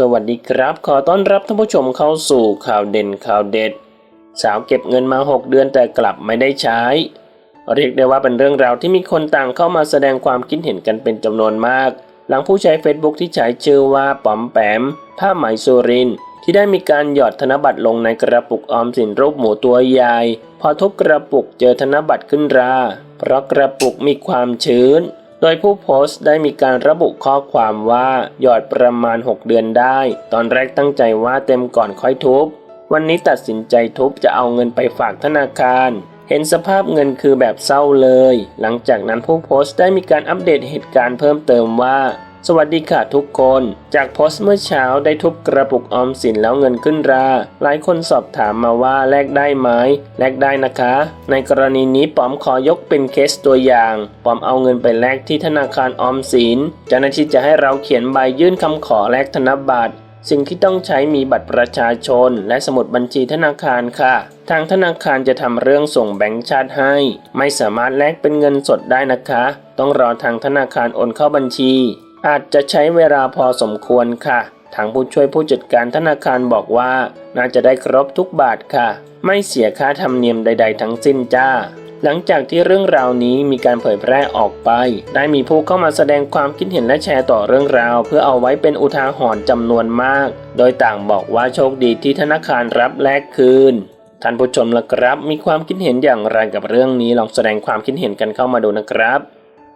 สวัสดีครับ ขอต้อนรับท่านผู้ชมเข้าสู่ข่าวเด่นข่าวเด็ด สาวเก็บเงินมา 6 เดือนแต่กลับไม่ได้ใช้ เรียกได้ว่าเป็นเรื่องราวที่มีคนต่างเข้ามาแสดงความคิดเห็นกันเป็นจำนวนมาก หลังผู้ใช้ Facebook ที่ใช้ชื่อว่าป๋อมแปม ผ้าไหมสุริน ที่ได้มีการหยอดธนบัตรลงในกระปุกออมสินรูปหมูตัวใหญ่พอทุบกระปุกเจอธนบัตรขึ้นรา เพราะกระปุกมีความชื้น โดยผู้โพสต์ได้มีการระบุข้อความว่าหยอดประมาณ 6 เดือนได้ ตอนแรกตั้งใจว่าเต็มก่อนค่อยทุบ วันนี้ตัดสินใจทุบจะเอาเงินไปฝากธนาคาร เห็นสภาพเงินคือแบบเศร้าเลย หลังจากนั้นผู้โพสต์ได้มีการอัปเดตเหตุการณ์เพิ่มเติมว่า สวัสดีค่ะทุกคน จากโพสต์เมื่อเช้าได้ทุบกระปุกออมสินแล้วเงินขึ้นรา หลายคนสอบถามมาว่าแลกได้ไหมแลกได้นะคะ ในกรณีนี้ปอมขอยกเป็นเคสตัวอย่างปอมเอาเงินไปแลกที่ธนาคารออมสินเจ้าหน้าที่จะให้เราเขียนใบยื่นคำขอแลกธนบัตรสิ่งที่ต้องใช้มีบัตรประชาชน และสมุดบัญชีธนาคารค่ะ ทางธนาคารจะทำเรื่องส่งแบงก์ชาติให้ ไม่สามารถแลกเป็นเงินสดได้นะคะ ต้องรอทางธนาคารโอนเข้าบัญชี อาจจะใช้เวลาพอสมควรค่ะ ทางผู้ช่วยผู้จัดการธนาคารบอกว่า น่าจะได้ครบทุกบาทค่ะ ไม่เสียค่าธรรมเนียมใด ๆ ทั้งสิ้นจ้า หลังจากที่เรื่องราวนี้มีการเผยแพร่ออกไป ได้มีผู้เข้ามาแสดงความคิดเห็นและแชร์ต่อเรื่องราว เพื่อเอาไว้เป็นอุทาหรณ์จำนวนมาก โดยต่างบอกว่าโชคดีที่ธนาคารรับแลกคืนท่านผู้ชมละครับ มีความคิดเห็นอย่างไรกับเรื่องนี้ลองแสดงความคิดเห็นกันเข้ามาดูนะครับ